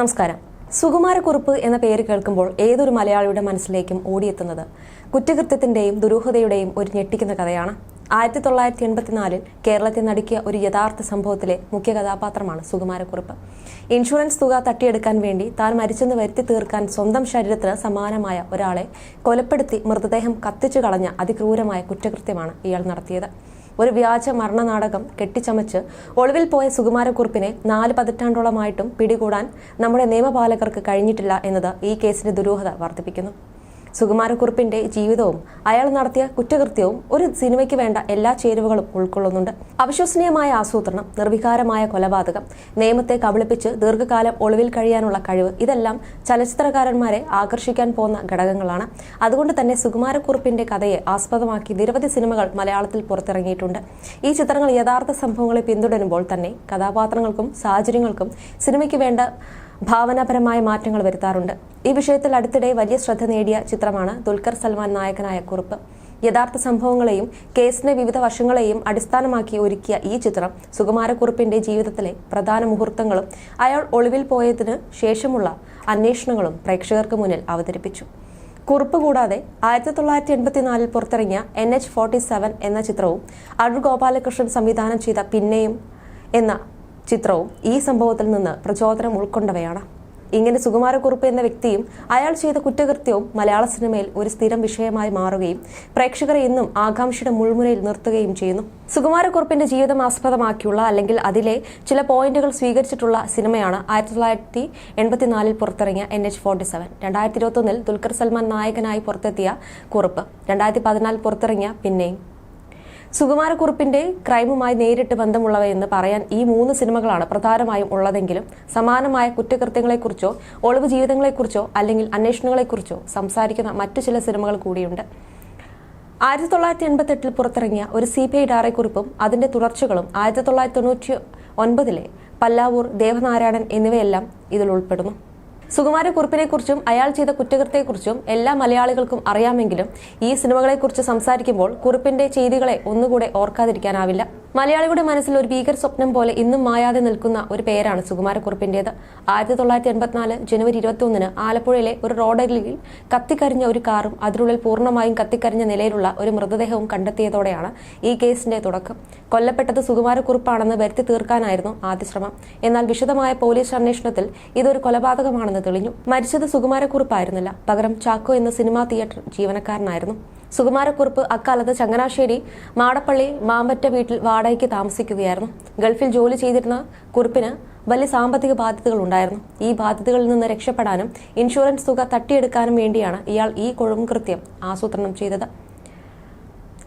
നമസ്കാരം. സുകുമാരക്കുറുപ്പ് എന്ന പേര് കേൾക്കുമ്പോൾ ഏതൊരു മലയാളിയുടെ മനസ്സിലേക്കും ഓടിയെത്തുന്നത്? കുറ്റകൃത്യത്തിന്റെയും ദുരൂഹതയുടെയും ഒരു ഞെട്ടിക്കുന്ന കഥയാണ്. ആയിരത്തി തൊള്ളായിരത്തി എൺപത്തിനാലിൽ കേരളത്തെ നടുക്കിയ ഒരു യഥാർത്ഥ സംഭവത്തിലെ മുഖ്യ കഥാപാത്രമാണ് സുകുമാരക്കുറുപ്പ്. ഇൻഷുറൻസ് തുക തട്ടിയെടുക്കാൻ വേണ്ടി താൻ മരിച്ചെന്ന് വരുത്തി തീർക്കാൻ സ്വന്തം ശരീരത്തിന് സമാനമായ ഒരാളെ കൊലപ്പെടുത്തി മൃതദേഹം കത്തിച്ചു കളഞ്ഞ അതിക്രൂരമായ കുറ്റകൃത്യമാണ് ഇയാൾ നടത്തിയത്. ഒരു വ്യാജ മരണനാടകം കെട്ടിച്ചമച്ച് ഒളിവിൽ പോയ സുകുമാരക്കുറുപ്പിനെ നാല് പതിറ്റാണ്ടോളമായിട്ടും പിടികൂടാൻ നമ്മുടെ നിയമപാലകർക്ക് കഴിഞ്ഞിട്ടില്ല എന്നത് ഈ കേസിന്റെ ദുരൂഹത വർദ്ധിപ്പിക്കുന്നു. സുകുമാരക്കുറുപ്പിന്റെ ജീവിതവും അയാൾ നടത്തിയ കുറ്റകൃത്യവും ഒരു സിനിമയ്ക്ക് വേണ്ട എല്ലാ ചേരുവകളും ഉൾക്കൊള്ളുന്നുണ്ട്. അവിശ്വസനീയമായ ആസൂത്രണം നിർവികാരമായ കൊലപാതകം നിയമത്തെ കബളിപ്പിച്ച് ദീർഘകാലം ഒളിവിൽ കഴിയാനുള്ള കഴിവ് ഇതെല്ലാം ചലച്ചിത്രകാരന്മാരെ ആകർഷിക്കാൻ പോകുന്ന ഘടകങ്ങളാണ്. അതുകൊണ്ട് തന്നെ സുകുമാരക്കുറുപ്പിന്റെ കഥയെ ആസ്പദമാക്കി നിരവധി സിനിമകൾ മലയാളത്തിൽ പുറത്തിറങ്ങിയിട്ടുണ്ട്. ഈ ചിത്രങ്ങൾ യഥാർത്ഥ സംഭവങ്ങളെ പിന്തുടരുമ്പോൾ തന്നെ കഥാപാത്രങ്ങൾക്കും സാഹചര്യങ്ങൾക്കും സിനിമയ്ക്ക് വേണ്ട ഭാവനാപരമായ മാറ്റങ്ങൾ വരുത്താറുണ്ട്. ഈ വിഷയത്തിൽ അടുത്തിടെ വലിയ ശ്രദ്ധ നേടിയ ചിത്രമാണ് ദുൽഖർ സൽമാൻ നായകനായ കുറിപ്പ്. യഥാർത്ഥ സംഭവങ്ങളെയും കേസിന്റെ വിവിധ വശങ്ങളെയും അടിസ്ഥാനമാക്കി ഒരുക്കിയ ഈ ചിത്രം സുകുമാരക്കുറുപ്പിന്റെ ജീവിതത്തിലെ പ്രധാന മുഹൂർത്തങ്ങളും അയാൾ ഒളിവിൽ പോയതിനു ശേഷമുള്ള അന്വേഷണങ്ങളും പ്രേക്ഷകർക്ക് മുന്നിൽ അവതരിപ്പിച്ചു. കുറിപ്പ് കൂടാതെ ആയിരത്തി തൊള്ളായിരത്തി എൺപത്തിനാലിൽ പുറത്തിറങ്ങിയ എൻ എച്ച് ഫോർട്ടി സെവൻ എന്ന ചിത്രവും അടൂർ ഗോപാലകൃഷ്ണൻ സംവിധാനം ചെയ്ത പിന്നെയും എന്ന ചിത്രവും ഈ സംഭവത്തിൽ നിന്ന് പ്രചോദനം ഉൾക്കൊണ്ടവയാണ്. ഇങ്ങനെ സുകുമാരക്കുറുപ്പ് എന്ന വ്യക്തിയും അയാൾ ചെയ്ത കുറ്റകൃത്യവും മലയാള സിനിമയിൽ ഒരു സ്ഥിരം വിഷയമായി മാറുകയും പ്രേക്ഷകരെ ഇന്നും ആകാംക്ഷയുടെ മുൾമുനയിൽ നിർത്തുകയും ചെയ്യുന്നു. സുകുമാരക്കുറുപ്പിന്റെ ജീവിതം ആസ്പദമാക്കിയുള്ള അല്ലെങ്കിൽ അതിലെ ചില പോയിന്റുകൾ സ്വീകരിച്ചിട്ടുള്ള സിനിമയാണ് ആയിരത്തി തൊള്ളായിരത്തി എൺപത്തിനാലിൽ പുറത്തിറങ്ങിയ എൻ എച്ച് ഫോർട്ടി സെവൻ. രണ്ടായിരത്തി ഇരുപത്തൊന്നിൽ ദുൽഖർ സൽമാൻ നായകനായി പുറത്തെത്തിയ കുറുപ്പ്. രണ്ടായിരത്തി പതിനാലിൽ പുറത്തിറങ്ങിയ പിന്നെയും. സുകുമാരക്കുറുപ്പിന്റെ ക്രൈമുമായി നേരിട്ട് ബന്ധമുള്ളവയെന്ന് പറയാൻ ഈ മൂന്ന് സിനിമകളാണ് പ്രധാനമായും ഉള്ളതെങ്കിലും സമാനമായ കുറ്റകൃത്യങ്ങളെക്കുറിച്ചോ ഒളിവ് ജീവിതങ്ങളെക്കുറിച്ചോ അല്ലെങ്കിൽ അന്വേഷണങ്ങളെക്കുറിച്ചോ സംസാരിക്കുന്ന മറ്റു ചില സിനിമകൾ കൂടിയുണ്ട്. ആയിരത്തി തൊള്ളായിരത്തി എൺപത്തി എട്ടിൽ പുറത്തിറങ്ങിയ ഒരു സി പി ഐ ഡയറിക്കുറിപ്പും അതിന്റെ തുടർച്ചകളും ആയിരത്തി തൊള്ളായിരത്തി തൊണ്ണൂറ്റി ഒൻപതിലെ പല്ലാവൂർ ദേവനാരായണൻ എന്നിവയെല്ലാം ഇതിൽ ഉൾപ്പെടുന്നു. സുകുമാരക്കുറിപ്പിനെക്കുറിച്ചും അയാൾ ചെയ്ത കുറ്റകൃത്യത്തെക്കുറിച്ചും എല്ലാ മലയാളികൾക്കും അറിയാമെങ്കിലും ഈ സിനിമകളെക്കുറിച്ച് സംസാരിക്കുമ്പോൾ കുറിപ്പിന്റെ ചെയ്തികളെ ഒന്നുകൂടെ ഓർക്കാതിരിക്കാനാവില്ല. മലയാളികളുടെ മനസ്സിൽ ഒരു ഭീകര സ്വപ്നം പോലെ ഇന്നും മായാതെ നിൽക്കുന്ന ഒരു പേരാണ് സുകുമാരക്കുറിപ്പിന്റേത്. ആയിരത്തി തൊള്ളായിരത്തി എൺപത്തിനാല് ജനുവരി ഇരുപത്തിയൊന്നിന് ആലപ്പുഴയിലെ ഒരു റോഡരികിൽ കത്തിക്കരിഞ്ഞ ഒരു കാറും അതിനുള്ളിൽ പൂർണമായും കത്തിക്കരിഞ്ഞ നിലയിലുള്ള ഒരു മൃതദേഹവും കണ്ടെത്തിയതോടെയാണ് ഈ കേസിന്റെ തുടക്കം. കൊല്ലപ്പെട്ടത് സുകുമാരക്കുറിപ്പാണെന്ന് വരുത്തി തീർക്കാനായിരുന്നു ആദ്യ ശ്രമം. എന്നാൽ വിശദമായ പോലീസ് അന്വേഷണത്തിൽ ഇതൊരു കൊലപാതകമാണെന്ന് തെളിഞ്ഞു. മരിച്ചത് സുകുമാരക്കുറിപ്പായിരുന്നില്ല. പകരം ചാക്കോ എന്ന സിനിമാ തിയേറ്റർ ജീവനക്കാരനായിരുന്നു. സുകുമാരക്കുറുപ്പ് അക്കാലത്ത് ചങ്ങനാശ്ശേരി മാടപ്പള്ളി മാമ്പറ്റ വീട്ടിൽ വാടകയ്ക്ക് താമസിക്കുകയായിരുന്നു. ഗൾഫിൽ ജോലി ചെയ്തിരുന്ന കുറുപ്പിന് വലിയ സാമ്പത്തിക ബാധ്യതകൾ ഉണ്ടായിരുന്നു. ഈ ബാധ്യതകളിൽ നിന്ന് രക്ഷപ്പെടാനും ഇൻഷുറൻസ് തുക തട്ടിയെടുക്കാനും വേണ്ടിയാണ് ഇയാൾ ഈ കൊഴുംകൃത്യം ആസൂത്രണം ചെയ്തത്.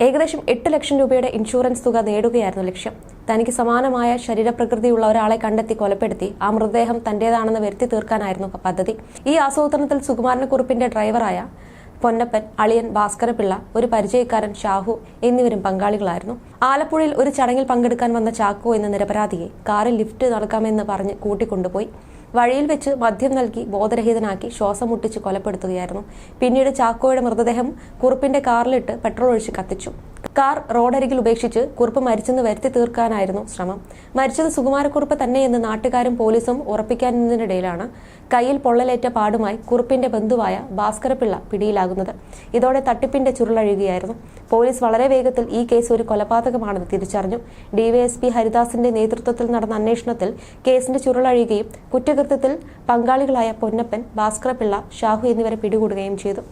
ഏകദേശം എട്ട് ലക്ഷം രൂപയുടെ ഇൻഷുറൻസ് തുക നേടുകയായിരുന്നു ലക്ഷ്യം. തനിക്ക് സമാനമായ ശരീരപ്രകൃതിയുള്ള ഒരാളെ കണ്ടെത്തി കൊലപ്പെടുത്തി ആ മൃതദേഹം തന്റേതാണെന്ന് വരുത്തി തീർക്കാനായിരുന്നു പദ്ധതി. ഈ ആസൂത്രണത്തിൽ സുകുമാരനക്കുറിപ്പിന്റെ ഡ്രൈവറായ പൊന്നപ്പൻ അളിയൻ ഭാസ്കരപിള്ള ഒരു പരിചയക്കാരൻ ഷാഹു എന്നിവരും പങ്കാളികളായിരുന്നു. ആലപ്പുഴയിൽ ഒരു ചടങ്ങിൽ പങ്കെടുക്കാൻ വന്ന ചാക്കോ എന്ന നിരപരാധിയെ കാറിൽ ലിഫ്റ്റ് നടക്കാമെന്ന് പറഞ്ഞ് കൂട്ടിക്കൊണ്ടുപോയി. വഴിയിൽ വെച്ച് മദ്യം നൽകി ബോധരഹിതനാക്കി ശ്വാസം മുട്ടിച്ച് കൊലപ്പെടുത്തുകയായിരുന്നു. പിന്നീട് ചാക്കോയുടെ മൃതദേഹം കുറുപ്പിന്റെ കാറിലിട്ട് പെട്രോൾ ഒഴിച്ച് കത്തിച്ചു. കാർ റോഡരികിൽ ഉപേക്ഷിച്ച് കുറുപ്പ് മരിച്ചെന്ന് വരുത്തി തീർക്കാനായിരുന്നു ശ്രമം. മരിച്ചത് സുകുമാരക്കുറുപ്പ് തന്നെയെന്ന് നാട്ടുകാരും പോലീസും ഉറപ്പിക്കാനിടയിലാണ് കയ്യിൽ പൊള്ളലേറ്റ പാടുമായി കുറുപ്പിന്റെ ബന്ധുവായ ഭാസ്കരപിള്ള പിടിയിലാകുന്നത്. ഇതോടെ തട്ടിപ്പിന്റെ ചുരുളഴുകയായിരുന്നു പോലീസ് വളരെ വേഗത്തിൽ ഈ കേസ് ഒരു കൊലപാതകമാണെന്ന് തിരിച്ചറിഞ്ഞു. ഡിവൈഎസ്പി ഹരിദാസിന്റെ നേതൃത്വത്തിൽ നടന്ന അന്വേഷണത്തിൽ കേസിന്റെ ചുരുളഴുകയും കുറ്റകൃത്യത്തിൽ പങ്കാളികളായ പൊന്നപ്പൻ ഭാസ്കരപിള്ള ഷാഹു എന്നിവരെ പിടികൂടുകയും ചെയ്തു.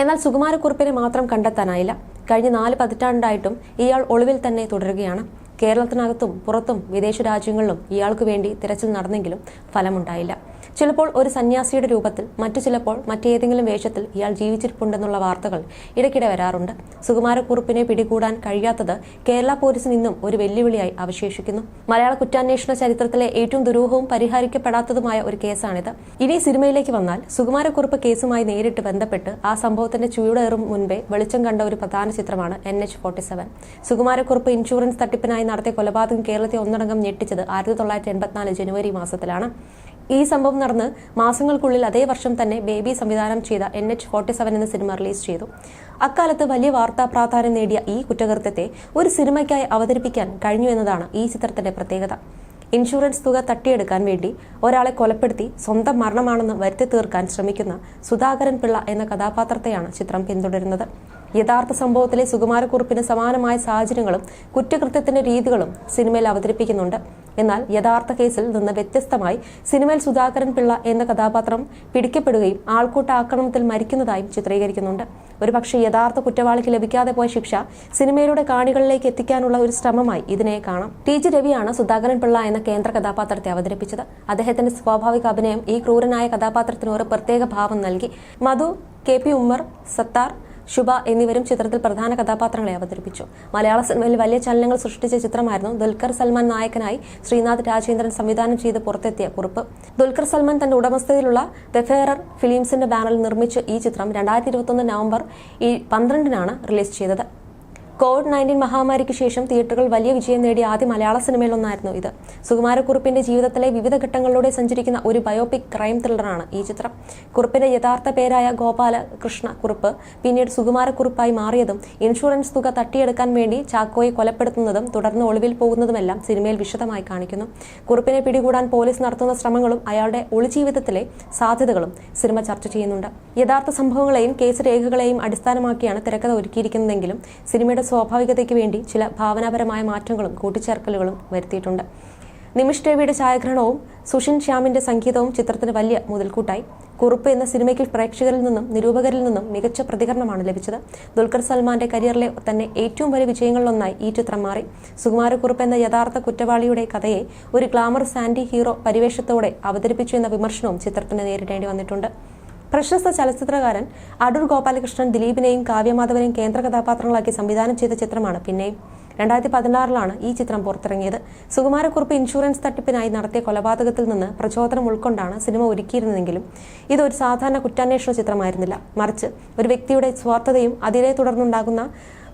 എന്നാൽ സുകുമാരക്കുറുപ്പിനെ മാത്രം കണ്ടെത്താനായില്ല. കഴിഞ്ഞ നാല് പതിറ്റാണ്ടായിട്ടും ഇയാൾ ഒളിവിൽ തന്നെ തുടരുകയാണ്. കേരളത്തിനകത്തും പുറത്തും വിദേശ രാജ്യങ്ങളിലും ഇയാൾക്ക് വേണ്ടി തിരച്ചിൽ നടന്നെങ്കിലും ഫലമുണ്ടായില്ല. ചിലപ്പോൾ ഒരു സന്യാസിയുടെ രൂപത്തിൽ മറ്റു ചിലപ്പോൾ മറ്റേതെങ്കിലും വേഷത്തിൽ ഇയാൾ ജീവിച്ചിരിപ്പുണ്ടെന്നുള്ള വാർത്തകൾ ഇടയ്ക്കിടെ വരാറുണ്ട്. സുകുമാരക്കുറുപ്പിനെ പിടികൂടാൻ കഴിയാത്തത് കേരള പോലീസിൽ നിന്നും ഒരു വെല്ലുവിളിയായി അവശേഷിക്കുന്നു. മലയാള കുറ്റാന്വേഷണ ചരിത്രത്തിലെ ഏറ്റവും ദുരൂഹവും പരിഹരിക്കപ്പെടാത്തതുമായ ഒരു കേസാണിത്. ഇനി സിനിമയിലേക്ക് വന്നാൽ സുകുമാരക്കുറുപ്പ് കേസുമായി നേരിട്ട് ബന്ധപ്പെട്ട് ആ സംഭവത്തിന്റെ ചുവടേറും മുൻപേ വെളിച്ചം കണ്ട ഒരു പ്രധാന ചിത്രമാണ് N H forty seven. Sukumarakurup insurance തട്ടിപ്പിനായി നടത്തിയ കൊലപാതകം കേരളത്തെ ഒന്നടങ്കം ഞെട്ടിച്ചത് ആയിരത്തി തൊള്ളായിരത്തി എൺപത്തിനാല് ജനുവരി മാസത്തിലാണ്. ഈ സംഭവം നടന്ന് മാസങ്ങൾക്കുള്ളിൽ അതേ വർഷം തന്നെ ബേബി സംവിധാനം ചെയ്ത എൻ എച്ച് ഫോർട്ടി സെവൻ എന്ന സിനിമ റിലീസ് ചെയ്തു. അക്കാലത്ത് വലിയ വാർത്താ പ്രാധാന്യം നേടിയ ഈ കുറ്റകൃത്യത്തെ ഒരു സിനിമയ്ക്കായി അവതരിപ്പിക്കാൻ കഴിഞ്ഞു എന്നതാണ് ഈ ചിത്രത്തിന്റെ പ്രത്യേകത. ഇൻഷുറൻസ് തുക തട്ടിയെടുക്കാൻ വേണ്ടി ഒരാളെ കൊലപ്പെടുത്തി സ്വന്തം മരണമാണെന്ന് വരുത്തി തീർക്കാൻ ശ്രമിക്കുന്ന സുധാകരൻ പിള്ള എന്ന കഥാപാത്രത്തെയാണ് ചിത്രം പിന്തുടരുന്നത്. യഥാർത്ഥ സംഭവത്തിലെ സുകുമാരക്കുറിപ്പിന് സമാനമായ സാഹചര്യങ്ങളും കുറ്റകൃത്യത്തിന്റെ രീതികളും സിനിമയിൽ അവതരിപ്പിക്കുന്നുണ്ട്. എന്നാൽ യഥാർത്ഥ കേസിൽ നിന്ന് വ്യത്യസ്തമായി സിനിമയിൽ സുധാകരൻ പിള്ള എന്ന കഥാപാത്രം പിടിക്കപ്പെടുകയും ആൾക്കൂട്ട ആക്രമണത്തിൽ മരിക്കുന്നതായും ചിത്രീകരിക്കുന്നുണ്ട്. ഒരുപക്ഷെ യഥാർത്ഥ കുറ്റവാളിക്ക് ലഭിക്കാതെ പോയ ശിക്ഷ സിനിമയിലൂടെ കാണികളിലേക്ക് എത്തിക്കാനുള്ള ഒരു ശ്രമമായി ഇതിനെ കാണാം. ടി ജി രവിയാണ് സുധാകരൻ പിള്ള എന്ന കേന്ദ്ര കഥാപാത്രത്തെ അവതരിപ്പിച്ചത്. അദ്ദേഹത്തിന്റെ സ്വാഭാവിക അഭിനയം ഈ ക്രൂരനായ കഥാപാത്രത്തിന് ഒരു പ്രത്യേക ഭാവം നൽകി. മധു കെ പി ഉമ്മർ സത്താർ ശുഭ എന്നിവരും ചിത്രത്തിൽ പ്രധാന കഥാപാത്രങ്ങളെ അവതരിപ്പിച്ചു. മലയാള സിനിമയിൽ വലിയ ചലനങ്ങൾ സൃഷ്ടിച്ച ചിത്രമായിരുന്നു ദുൽഖർ സൽമാൻ നായകനായി ശ്രീനാഥ് രാജേന്ദ്രൻ സംവിധാനം ചെയ്ത് പുറത്തെത്തിയ കുറിപ്പ്. ദുൽഖർ സൽമാൻ തന്റെ ഉടമസ്ഥതയിലുള്ള വെഫെയറർ ഫിലിംസിന്റെ ബാനറിൽ നിർമ്മിച്ച ഈ ചിത്രം രണ്ടായിരത്തി ഇരുപത്തൊന്ന് നവംബർ ഈ പന്ത്രണ്ടിനാണ് റിലീസ് ചെയ്തത്. കോവിഡ് നയന്റീൻ മഹാമാരിക്ക് ശേഷം തിയേറ്ററുകൾ വലിയ വിജയം നേടിയ ആദ്യ മലയാള സിനിമയിലൊന്നായിരുന്നു ഇത്. സുകുമാരക്കുറുപ്പിന്റെ ജീവിതത്തിലെ വിവിധ ഘട്ടങ്ങളിലൂടെ സഞ്ചരിക്കുന്ന ഒരു ബയോപിക് ക്രൈം ത്രില്ലറാണ് ഈ ചിത്രം. കുറുപ്പിന്റെ യഥാർത്ഥ പേരായ ഗോപാലകൃഷ്ണ കുറുപ്പ് പിന്നീട് സുകുമാരക്കുറുപ്പായി മാറിയതും ഇൻഷുറൻസ് തുക തട്ടിയെടുക്കാൻ വേണ്ടി ചാക്കോയെ കൊലപ്പെടുത്തുന്നതും തുടർന്ന് ഒളിവിൽ പോകുന്നതുമെല്ലാം സിനിമയിൽ വിശദമായി കാണിക്കുന്നു. കുറുപ്പിനെ പിടികൂടാൻ പോലീസ് നടത്തുന്ന ശ്രമങ്ങളും അയാളുടെ ഒളിജീവിതത്തിലെ സാധ്യതകളും സിനിമ ചർച്ച ചെയ്യുന്നുണ്ട്. യഥാർത്ഥ സംഭവങ്ങളെയും കേസ് രേഖകളെയും അടിസ്ഥാനമാക്കിയാണ് തിരക്കഥ ഒരുക്കിയിരിക്കുന്നതെങ്കിലും സിനിമയുടെ സ്വാഭാവികതയ്ക്ക് വേണ്ടി ചില ഭാവനാപരമായ മാറ്റങ്ങളും കൂട്ടിച്ചേർക്കലുകളും വരുത്തിയിട്ടുണ്ട്. നിമിഷ് രവിയുടെ ഛായാഗ്രഹണവും സുഷിൻ ശ്യാമിന്റെ സംഗീതവും ചിത്രത്തിന് വലിയ മുതൽക്കൂട്ടായി. കുറുപ്പ് എന്ന സിനിമയ്ക്ക് പ്രേക്ഷകരിൽ നിന്നും നിരൂപകരിൽ നിന്നും മികച്ച പ്രതികരണമാണ് ലഭിച്ചത്. ദുൽഖർ സൽമാന്റെ കരിയറിലെ തന്നെ ഏറ്റവും വലിയ വിജയങ്ങളിലൊന്നായി ഈ ചിത്രം മാറി. സുകുമാരക്കുറുപ്പ് എന്ന യഥാർത്ഥ കുറ്റവാളിയുടെ കഥയെ ഒരു ഗ്ലാമർ സാൻഡി ഹീറോ പരിവേഷത്തോടെ അവതരിപ്പിച്ചു എന്ന വിമർശനവും ചിത്രത്തിന് നേരിടേണ്ടി വന്നിട്ടുണ്ട്. പ്രശസ്ത ചലച്ചിത്രകാരൻ അടൂർ ഗോപാലകൃഷ്ണൻ ദിലീപിനെയും കാവ്യമാധവനെയും കേന്ദ്ര കഥാപാത്രങ്ങളാക്കി സംവിധാനം ചെയ്ത ചിത്രമാണ് പിന്നെ. രണ്ടായിരത്തി പതിനാറിലാണ് ഈ ചിത്രം പുറത്തിറങ്ങിയത്. സുകുമാരക്കുറുപ്പ് ഇൻഷുറൻസ് തട്ടിപ്പിനായി നടത്തിയ കൊലപാതകത്തിൽ നിന്ന് പ്രചോദനം ഉൾക്കൊണ്ടാണ് സിനിമ ഒരുക്കിയിരുന്നതെങ്കിലും ഇതൊരു സാധാരണ കുറ്റാന്വേഷണ ചിത്രമായിരുന്നില്ല. മറിച്ച് ഒരു വ്യക്തിയുടെ സ്വാർത്ഥതയും അതിനെ തുടർന്നുണ്ടാകുന്ന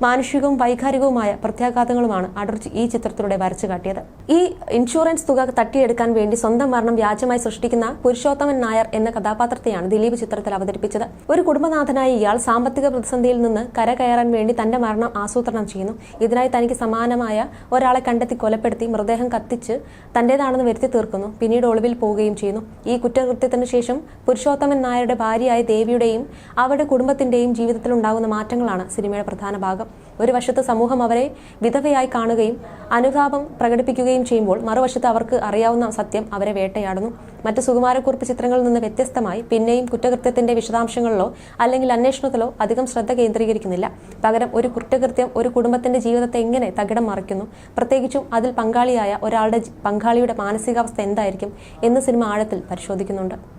മാനുഷികവും വൈകാരികവുമായ പ്രത്യാഘാതങ്ങളുമാണ് അടൂർ ഈ ചിത്രത്തിലൂടെ വരച്ചു കാട്ടിയത്. ഈ ഇൻഷുറൻസ് തുക തട്ടിയെടുക്കാൻ വേണ്ടി സ്വന്തം മരണം വ്യാജമായി സൃഷ്ടിക്കുന്ന പുരുഷോത്തമൻ നായർ എന്ന കഥാപാത്രത്തെയാണ് ദിലീപ് ചിത്രത്തിൽ അവതരിപ്പിച്ചത്. ഒരു കുടുംബനാഥനായ ഇയാൾ സാമ്പത്തിക പ്രതിസന്ധിയിൽ നിന്ന് കര കയറാൻ വേണ്ടി തന്റെ മരണം ആസൂത്രണം ചെയ്യുന്നു. ഇതിനായി തനിക്ക് സമാനമായ ഒരാളെ കണ്ടെത്തി കൊലപ്പെടുത്തി മൃതദേഹം കത്തിച്ച് തന്റേതാണെന്ന് വരുത്തി തീർക്കുന്നു. പിന്നീട് ഒളിവിൽ പോവുകയും ചെയ്യുന്നു. ഈ കുറ്റകൃത്യത്തിന് ശേഷം പുരുഷോത്തമൻ നായരുടെ ഭാര്യയായ ദേവിയുടെയും അവരുടെ കുടുംബത്തിന്റെയും ജീവിതത്തിൽ ഉണ്ടാകുന്ന മാറ്റങ്ങളാണ് സിനിമയുടെ പ്രധാന ഭാഗം. ഒരു വശത്ത് സമൂഹം അവരെ വിധവയായി കാണുകയും അനുതാപം പ്രകടിപ്പിക്കുകയും ചെയ്യുമ്പോൾ മറുവശത്ത് അവർക്ക് അറിയാവുന്ന സത്യം അവരെ വേട്ടയാടുന്നു. മറ്റ് സുകുമാരക്കുറിപ്പ് ചിത്രങ്ങളിൽ നിന്ന് വ്യത്യസ്തമായി പിന്നെയും കുറ്റകൃത്യത്തിന്റെ വിശദാംശങ്ങളിലോ അല്ലെങ്കിൽ അന്വേഷണത്തിലോ അധികം ശ്രദ്ധ കേന്ദ്രീകരിക്കുന്നില്ല. പകരം ഒരു കുറ്റകൃത്യം ഒരു കുടുംബത്തിന്റെ ജീവിതത്തെ എങ്ങനെ തകിടം മറിക്കുന്നു? പ്രത്യേകിച്ചും അതിൽ പങ്കാളിയായ ഒരാളുടെ പങ്കാളിയുടെ മാനസികാവസ്ഥ എന്തായിരിക്കും എന്ന് സിനിമ ആഴത്തിൽ പരിശോധിക്കുന്നുണ്ട്.